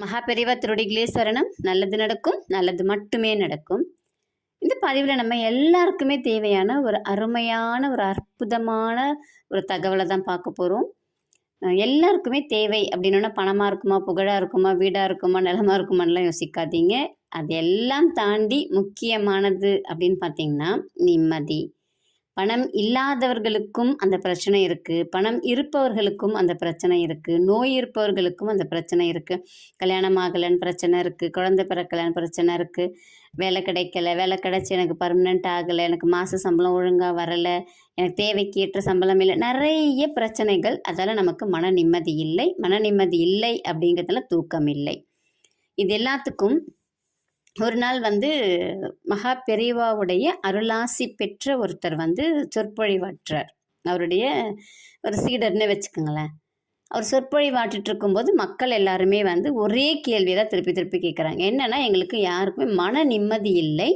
மகாபெரிவா திருடிகளே சரணம் நல்லது நடக்கும் நல்லது மட்டுமே நடக்கும். இந்த பதிவில் நம்ம எல்லாருக்குமே தேவையான ஒரு அருமையான ஒரு அற்புதமான ஒரு தகவலை தான் பார்க்க போகிறோம் எல்லாருக்குமே தேவை அப்படின்னா பணமாக இருக்குமா புகழாக இருக்குமா வீடாக இருக்குமா நிலமாக இருக்குமான்லாம் யோசிக்காதீங்க. அது எல்லாம் தாண்டி முக்கியமானது அப்படின்னு பார்த்தீங்கன்னா நிம்மதி. பணம் இல்லாதவர்களுக்கும் அந்த பிரச்சனை இருக்குது பணம் இருப்பவர்களுக்கும் அந்த பிரச்சனை இருக்குது நோய் இருப்பவர்களுக்கும் அந்த பிரச்சனை இருக்குது கல்யாணம் ஆகலைன்னு பிரச்சனை இருக்குது குழந்தை பிறக்கலைன்னு பிரச்சனை இருக்குது வேலை கிடைக்கல. வேலை கிடைச்சி எனக்கு பர்மனெண்ட் ஆகலை. எனக்கு மாத சம்பளம் ஒழுங்காக வரலை. எனக்கு தேவைக்கு ஏற்ற சம்பளம் இல்லை. நிறைய பிரச்சனைகள் அதால் நமக்கு மன நிம்மதி இல்லை. மன நிம்மதி இல்லை அப்படிங்கிறதுல தூக்கம் இல்லை. இது எல்லாத்துக்கும் ஒரு நாள் வந்து மகா பெரியவாவுடைய அருளாசி பெற்ற ஒருத்தர் வந்து சொற்பொழிவாற்றார். அவருடைய ஒரு சீடர்னு வச்சுக்கோங்களேன். அவர் சொற்பொழிவாற்றிட்டு இருக்கும்போது மக்கள் எல்லாருமே வந்து ஒரே கேள்வியை தான் திருப்பி திருப்பி கேட்குறாங்க என்னென்னா எங்களுக்கு யாருக்குமே மன நிம்மதி இல்லை.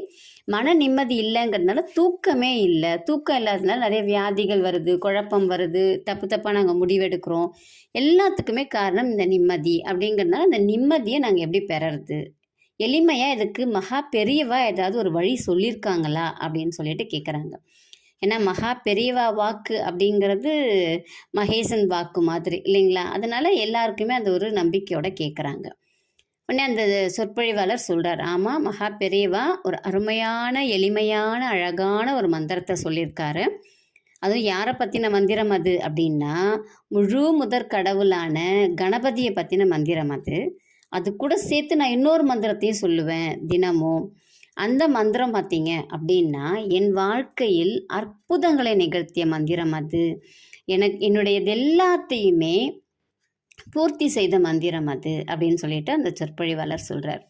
மன நிம்மதி இல்லைங்கிறதுனால தூக்கமே இல்லை. தூக்கம் இல்லாததுனால நிறைய வியாதிகள் வருது குழப்பம் வருது தப்பு தப்பாக நாங்கள் முடிவெடுக்கிறோம். எல்லாத்துக்குமே காரணம் இந்த நிம்மதி அப்படிங்கிறதுனால அந்த நிம்மதியை நாங்கள் எப்படி பெறறது? எளிமையாக இதுக்கு மகா பெரியவா ஏதாவது ஒரு வழி சொல்லியிருக்காங்களா அப்படின்னு சொல்லிட்டு கேட்குறாங்க ஏன்னா மகா பெரியவா வாக்கு அப்படிங்கிறது மகேசன் வாக்கு மாதிரி இல்லைங்களா? அதனால எல்லாருக்குமே அந்த ஒரு நம்பிக்கையோட கேட்குறாங்க உடனே அந்த சொற்பொழிவாளர் சொல்கிறார் ஆமாம் மகா பெரியவா ஒரு அருமையான எளிமையான அழகான ஒரு மந்திரத்தை சொல்லியிருக்காரு அதுவும் யாரை பற்றின மந்திரம் அது? அப்படின்னா முழு முதற் கடவுளான கணபதியை பற்றின மந்திரம் அது. அது கூட சேர்த்து நான் இன்னொரு மந்திரத்தையும் சொல்லுவேன் தினமும். அந்த மந்திரம் பார்த்தீங்க அப்படின்னா என் வாழ்க்கையில் அற்புதங்களை நிகழ்த்திய மந்திரம் அது. எனக்கு என்னுடையது எல்லாத்தையுமே பூர்த்தி செய்த மந்திரம் அது அப்படின்னு சொல்லிட்டு அந்த சொற்பொழிவாளர் சொல்கிறார்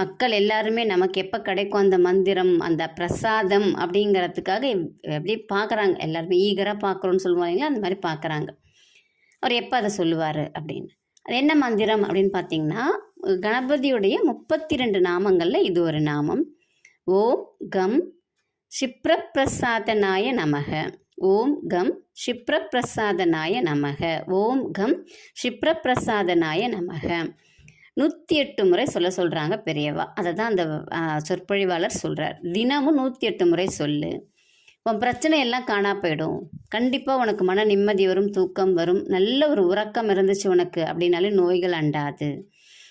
மக்கள் எல்லாருமே நமக்கு எப்போ கிடைக்கும் அந்த மந்திரம் அந்த பிரசாதம் அப்படிங்கிறதுக்காக எப்படி பார்க்குறாங்க எல்லாருமே ஈகராக பார்க்குறோன்னு சொல்லுவாங்க அந்த மாதிரி பார்க்குறாங்க அவர் எப்போ அதை சொல்லுவார் அப்படின்னு? அது என்ன மந்திரம் அப்படின்னு பார்த்தீங்கன்னா கணபதியுடைய முப்பத்தி ரெண்டு நாமங்களில் இது ஒரு நாமம். ஓம் கம் க்ஷிப்ரப்பிரசாதனாய நமக. ஓம் கம் க்ஷிப்ரப்பிரசாதனாய நமக. ஓம் கம் க்ஷிப்ரப்பிரசாதனாய நமக. நூற்றி எட்டு முறை சொல்ல சொல்கிறாங்க பெரியவா. அதை தான் அந்த சொற்பொழிவாளர் சொல்கிறார் தினமும் நூற்றி எட்டு முறை சொல்லு. உன் பிரச்சனை எல்லாம் காணா போயிடும். கண்டிப்பாக உனக்கு மன நிம்மதி வரும் தூக்கம் வரும். நல்ல ஒரு உறக்கம் இருந்துச்சு உனக்கு அப்படின்னாலே நோய்கள் அண்டாது.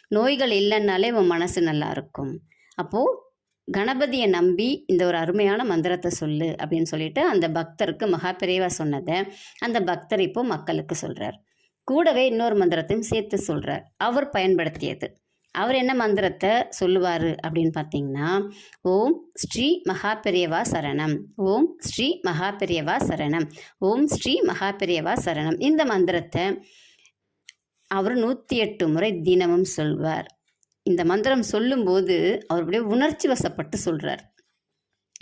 நோய்கள் இல்லைன்னாலே உன் மனசு நல்லா இருக்கும். அப்போது கணபதியை நம்பி இந்த ஒரு அருமையான மந்திரத்தை சொல்லு அப்படின்னு சொல்லிட்டு அந்த பக்தருக்கு மகா சொன்னதை அந்த பக்தர் இப்போ மக்களுக்கு சொல்கிறார் கூடவே இன்னொரு மந்திரத்தையும் சேர்த்து சொல்கிறார் அவர் பயன்படுத்தியது. அவர் என்ன மந்திரத்தை சொல்லுவார் அப்படின்னு பார்த்தீங்கன்னா ஓம் ஸ்ரீ மகாபெரியவா சரணம் ஓம் ஸ்ரீ மகாபெரியவா சரணம் ஓம் ஸ்ரீ மகாபெரியவா சரணம். இந்த மந்திரத்தை அவர் நூற்றி எட்டு முறை தினமும் சொல்வார். இந்த மந்திரம் சொல்லும்போது அவர் அப்படியே உணர்ச்சி வசப்பட்டு சொல்கிறார்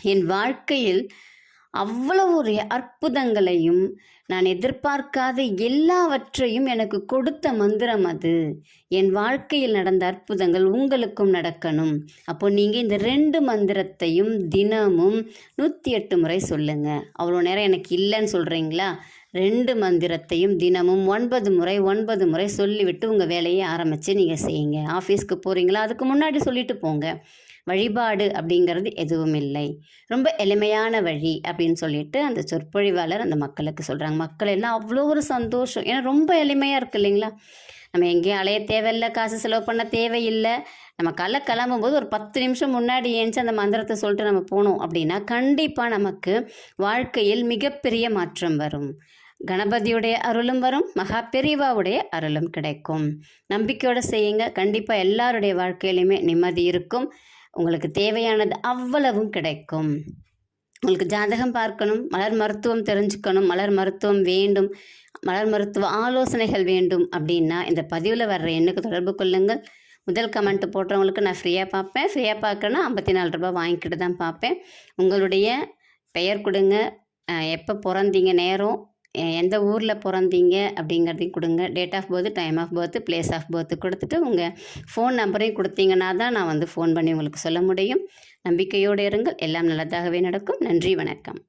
என் வாழ்க்கையில் அவ்வளவு ஒரு அற்புதங்களையும் நான் எதிர்பார்க்காத எல்லாவற்றையும் எனக்கு கொடுத்த மந்திரம் அது. என் வாழ்க்கையில் நடந்த அற்புதங்கள் உங்களுக்கும் நடக்கணும். அப்போ நீங்கள் இந்த ரெண்டு மந்திரத்தையும் தினமும் நூற்றி எட்டு முறை சொல்லுங்கள் அவ்வளோ நேரம் எனக்கு இல்லைன்னு சொல்கிறீங்களா ரெண்டு மந்திரத்தையும் தினமும் ஒன்பது முறை ஒன்பது முறை சொல்லிவிட்டு உங்கள் வேலையை ஆரம்பித்து நீங்கள் செய்யுங்க. ஆஃபீஸ்க்கு போகிறீங்களா அதுக்கு முன்னாடி சொல்லிட்டு போங்க. வழிபாடு அப்படிங்கிறது எதுவும் இல்லை. ரொம்ப எளிமையான வழி அப்படின்னு சொல்லிட்டு அந்த சொற்பொழிவாளர் அந்த மக்களுக்கு சொல்கிறாங்க மக்கள் எல்லாம் அவ்வளோ ஒரு சந்தோஷம். ஏன்னா ரொம்ப எளிமையாக இருக்குது இல்லைங்களா? நம்ம எங்கேயும் அலைய தேவையில்லை காசு செலவு பண்ண தேவையில்லை. நம்ம கல்ல கிளம்பும்போது ஒரு பத்து நிமிஷம் முன்னாடி ஏஞ்சி அந்த மந்திரத்தை சொல்லிட்டு நம்ம போனோம் அப்படின்னா கண்டிப்பாக நமக்கு வாழ்க்கையில் மிகப்பெரிய மாற்றம் வரும். கணபதியுடைய அருளும் வரும் மகா பெரிவாவுடைய அருளும் கிடைக்கும். நம்பிக்கையோடு செய்யுங்க. கண்டிப்பாக எல்லாருடைய வாழ்க்கையிலையுமே நிம்மதி இருக்கும். உங்களுக்கு தேவையானது அவ்வளவும் கிடைக்கும். உங்களுக்கு ஜாதகம் பார்க்கணும் மலர் மருத்துவம் தெரிஞ்சுக்கணும் மலர் மருத்துவம் வேண்டும் மலர் மருத்துவ ஆலோசனைகள் வேண்டும் அப்படின்னா இந்த பதிவில் வர்ற எண்ணுக்கு தொடர்பு கொள்ளுங்கள். முதல் கமெண்ட் போடுறவங்களுக்கு நான் ஃப்ரீயாக பார்ப்பேன். ஃப்ரீயாக பார்க்கணுன்னா ஐம்பத்தி நாலு ரூபாய் வாங்கிக்கிட்டு தான் பார்ப்பேன். உங்களுடைய பெயர் கொடுங்க. எப்போ பிறந்தீங்க நேரம் எந்த ஊரில் பிறந்தீங்க அப்படிங்கிறதையும் கொடுங்க. Date of birth time of birth place of birth கொடுத்துட்டு உங்கள் ஃபோன் நம்பரையும் கொடுத்தீங்கன்னா தான் நான் வந்து ஃபோன் பண்ணி உங்களுக்கு சொல்ல முடியும். நம்பிக்கையோடு இருங்கள். எல்லாம் நல்லதாகவே நடக்கும். நன்றி வணக்கம்.